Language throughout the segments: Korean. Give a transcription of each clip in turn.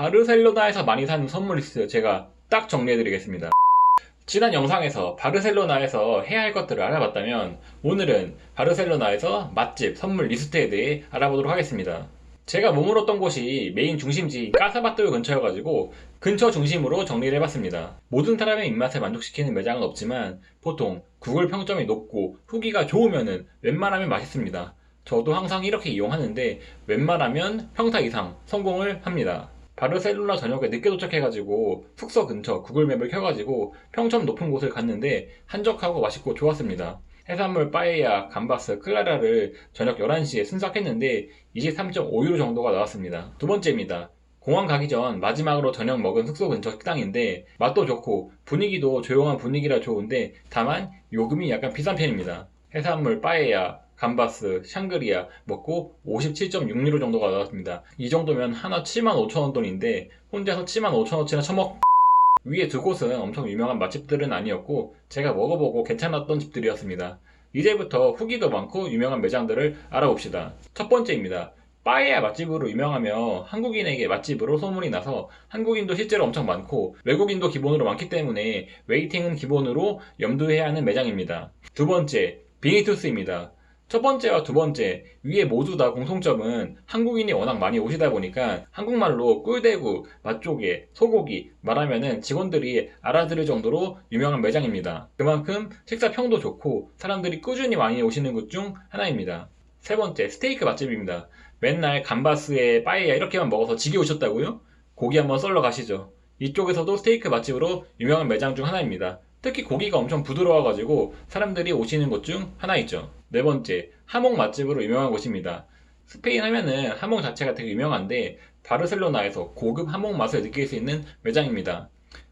바르셀로나에서 많이 사는 선물 리스트 제가 딱 정리해드리겠습니다. 지난 영상에서 바르셀로나에서 해야 할 것들을 알아봤다면 오늘은 바르셀로나에서 맛집 선물 리스트에 대해 알아보도록 하겠습니다. 제가 머물었던 곳이 메인 중심지인 까사바토 근처여가지고 근처 중심으로 정리를 해봤습니다. 모든 사람의 입맛에 만족시키는 매장은 없지만 보통 구글 평점이 높고 후기가 좋으면은 웬만하면 맛있습니다. 저도 항상 이렇게 이용하는데 웬만하면 평타 이상 성공을 합니다. 바르셀로나 저녁에 늦게 도착해가지고 숙소 근처 구글맵을 켜가지고 평점 높은 곳을 갔는데 한적하고 맛있고 좋았습니다. 해산물 빠에야, 감바스, 클라라를 저녁 11시에 순삭했는데 23.5유로 정도가 나왔습니다. 두 번째입니다. 공항 가기 전 마지막으로 저녁 먹은 숙소 근처 식당인데 맛도 좋고 분위기도 조용한 분위기라 좋은데 다만 요금이 약간 비싼 편입니다. 해산물 빠에야, 감바스, 샹그리아 먹고 57.6유로 정도가 나왔습니다. 이 정도면 하나 75,000원 돈인데 혼자서 75,000원치나 처먹 위에 두 곳은 엄청 유명한 맛집들은 아니었고 제가 먹어보고 괜찮았던 집들이었습니다. 이제부터 후기도 많고 유명한 매장들을 알아봅시다. 첫 번째입니다. 빠에야 맛집으로 유명하며 한국인에게 맛집으로 소문이 나서 한국인도 실제로 엄청 많고 외국인도 기본으로 많기 때문에 웨이팅은 기본으로 염두해야 하는 매장입니다. 두 번째, 비니투스입니다. 첫 번째와 두 번째 위에 모두 다 공통점은 한국인이 워낙 많이 오시다 보니까 한국말로 꿀대구, 맛조개, 소고기 말하면은 직원들이 알아들을 정도로 유명한 매장입니다. 그만큼 식사 평도 좋고 사람들이 꾸준히 많이 오시는 곳 중 하나입니다. 세 번째 스테이크 맛집입니다. 맨날 감바스에 빠에야 이렇게만 먹어서 지겨우셨다고요? 고기 한번 썰러 가시죠. 이쪽에서도 스테이크 맛집으로 유명한 매장 중 하나입니다. 특히 고기가 엄청 부드러워가지고 사람들이 오시는 곳 중 하나이죠. 네 번째, 하몽 맛집으로 유명한 곳입니다. 스페인 하면은 하몽 자체가 되게 유명한데 바르셀로나에서 고급 하몽 맛을 느낄 수 있는 매장입니다.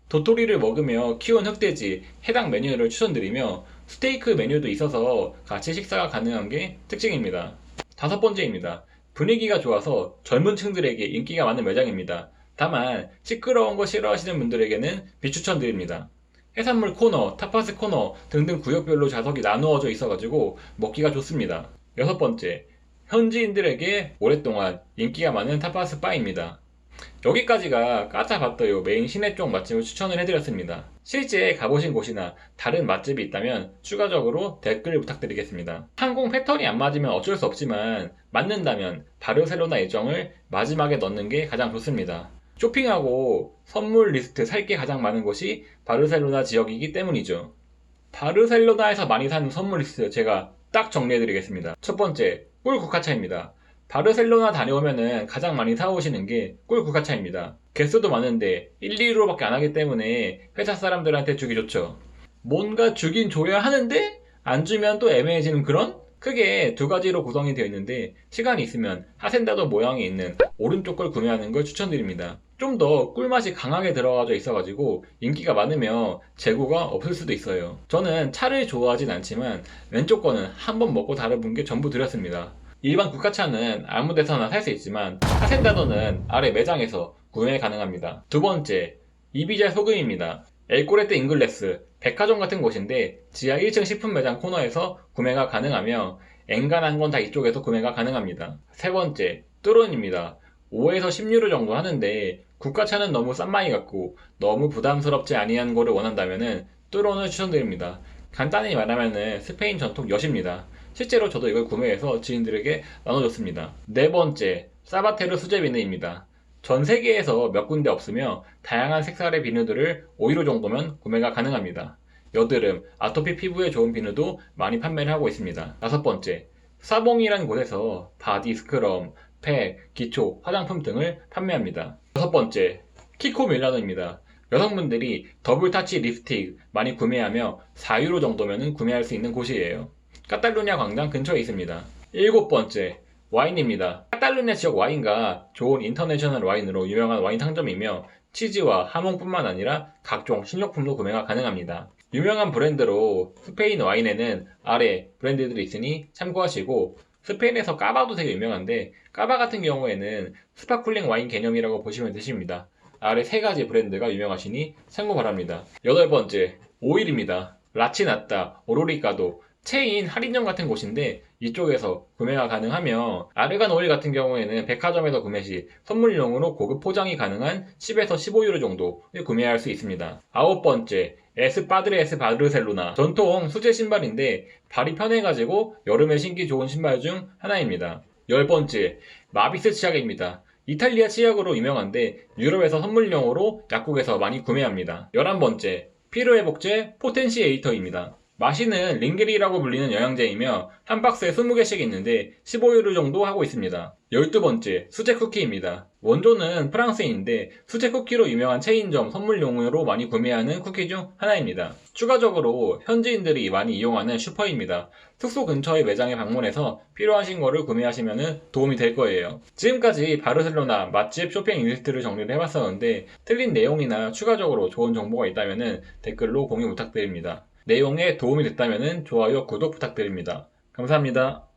도토리를 먹으며 키운 흑돼지 해당 메뉴를 추천드리며 스테이크 메뉴도 있어서 같이 식사가 가능한 게 특징입니다. 다섯 번째입니다. 분위기가 좋아서 젊은 층들에게 인기가 많은 매장입니다. 다만 시끄러운 거 싫어하시는 분들에게는 비추천드립니다. 해산물 코너, 타파스 코너 등등 구역별로 좌석이 나누어져 있어가지고 먹기가 좋습니다. 여섯 번째, 현지인들에게 오랫동안 인기가 많은 타파스 바입니다. 여기까지가 까짜봤더요 메인 시내 쪽 맛집을 추천을 해드렸습니다. 실제 가보신 곳이나 다른 맛집이 있다면 추가적으로 댓글 부탁드리겠습니다. 항공 패턴이 안 맞으면 어쩔 수 없지만 맞는다면 바르셀로나 일정을 마지막에 넣는 게 가장 좋습니다. 쇼핑하고 선물 리스트 살 게 가장 많은 곳이 바르셀로나 지역이기 때문이죠. 바르셀로나에서 많이 사는 선물 리스트 제가 딱 정리해드리겠습니다. 첫 번째, 꿀 국화차입니다. 바르셀로나 다녀오면은 가장 많이 사오시는 게 꿀 국화차입니다. 개수도 많은데 1, 2유로밖에 안 하기 때문에 회사 사람들한테 주기 좋죠. 뭔가 주긴 줘야 하는데 안 주면 또 애매해지는 그런? 크게 두 가지로 구성이 되어 있는데 시간이 있으면 하센다도 모양이 있는 오른쪽 걸 구매하는 걸 추천드립니다. 좀 더 꿀맛이 강하게 들어가져 있어가지고 인기가 많으며 재고가 없을 수도 있어요. 저는 차를 좋아하진 않지만 왼쪽 거는 한 번 먹고 다른 게 전부 드렸습니다. 일반 국화차는 아무 데서나 살 수 있지만 하센다도는 아래 매장에서 구매 가능합니다. 두 번째, 이비자 소금입니다. 엘코레트 잉글레스, 백화점 같은 곳인데 지하 1층 식품 매장 코너에서 구매가 가능하며 엔간한 건 다 이쪽에서 구매가 가능합니다. 세 번째, 뚜론입니다. 5에서 10유로 정도 하는데 국가차는 너무 싼 마이 같고 너무 부담스럽지 아니한 거를 원한다면은 뚜론을 추천드립니다. 간단히 말하면은 스페인 전통 엿입니다. 실제로 저도 이걸 구매해서 지인들에게 나눠줬습니다. 네 번째, 사바테르 수제 비누입니다. 전 세계에서 몇 군데 없으며 다양한 색깔의 비누들을 5유로 정도면 구매가 가능합니다. 여드름, 아토피 피부에 좋은 비누도 많이 판매를 하고 있습니다. 다섯 번째, 사봉이라는 곳에서 바디 스크럼, 팩, 기초, 화장품 등을 판매합니다. 여섯 번째, 키코 밀라노입니다. 여성분들이 더블 타치 립스틱 많이 구매하며 4유로 정도면 구매할 수 있는 곳이에요. 카탈루냐 광장 근처에 있습니다. 일곱 번째, 와인입니다. 카탈루냐 지역 와인과 좋은 인터내셔널 와인으로 유명한 와인 상점이며 치즈와 하몽뿐만 아니라 각종 식료품도 구매가 가능합니다. 유명한 브랜드로 스페인 와인에는 아래 브랜드들이 있으니 참고하시고 스페인에서 까바도 되게 유명한데 까바 같은 경우에는 스파클링 와인 개념이라고 보시면 되십니다. 아래 세 가지 브랜드가 유명하시니 참고 바랍니다. 여덟 번째, 오일입니다. 라치나타, 오로리카도, 체인 할인점 같은 곳인데 이쪽에서 구매가 가능하며 아르간 오일 같은 경우에는 백화점에서 구매 시 선물용으로 고급 포장이 가능한 10에서 15유로 정도 구매할 수 있습니다. 아홉 번째, 에스파드레스 바르셀로나 전통 수제 신발인데 발이 편해가지고 여름에 신기 좋은 신발 중 하나입니다. 열 번째, 마비스 치약입니다. 이탈리아 치약으로 유명한데 유럽에서 선물용으로 약국에서 많이 구매합니다. 열한 번째, 피로회복제 포텐시에이터입니다. 마시는 링게리라고 불리는 영양제이며 한 박스에 20개씩 있는데 15유로 정도 하고 있습니다. 12번째, 수제 쿠키입니다. 원조는 프랑스인데 수제 쿠키로 유명한 체인점 선물용으로 많이 구매하는 쿠키 중 하나입니다. 추가적으로 현지인들이 많이 이용하는 슈퍼입니다. 숙소 근처의 매장에 방문해서 필요하신 거를 구매하시면 도움이 될 거예요. 지금까지 바르셀로나 맛집 쇼핑 리스트를 정리를 해봤었는데 틀린 내용이나 추가적으로 좋은 정보가 있다면 댓글로 공유 부탁드립니다. 내용에 도움이 됐다면 좋아요, 구독 부탁드립니다. 감사합니다.